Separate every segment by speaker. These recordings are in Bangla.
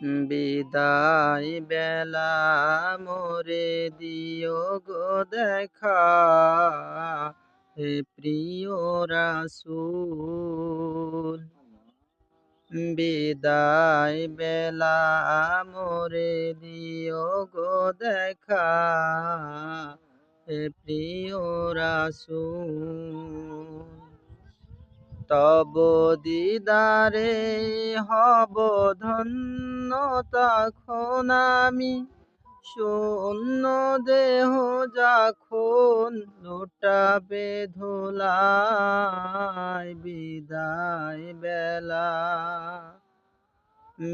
Speaker 1: বিদায় বেলা মোরে দিও গো দেখা। হে প্রিয় রাসূল, বিদায় বেলা মোরে দিও গো দেখা। হে প্রিয় রাসূল তব দিদারে হব ধন্য তখন আমি। শূন্য দেহ যখন লুটাবে ধুলায় বিদায় বেলা।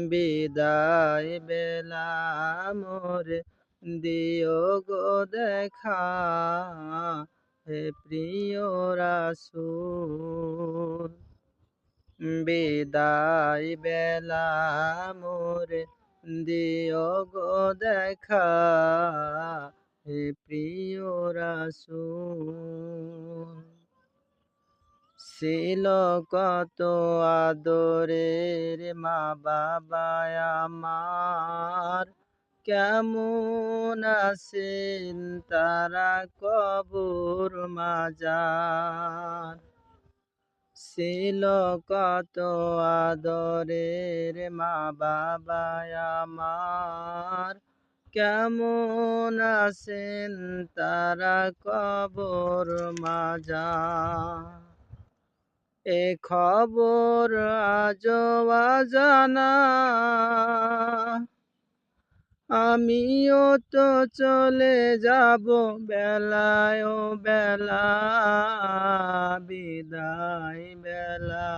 Speaker 1: বিদায় বেলা মোরে দিও গো দেখা হে প্রিয় রাসূল। বিদায় বেলা মোরে দিও গো দেখা হে প্রিয় রাসূল। ছিল কত আদরের মা বাবা আমার, কেমন আছেন তারা কবর মাজার? ছিল কত আদরের মা বাবা আমার। কেমন আছেন তারা কবর মাজা এ খবর আজ জানা আমিও তো চলে যাব বেলায় বেলা বিদায় বেলা।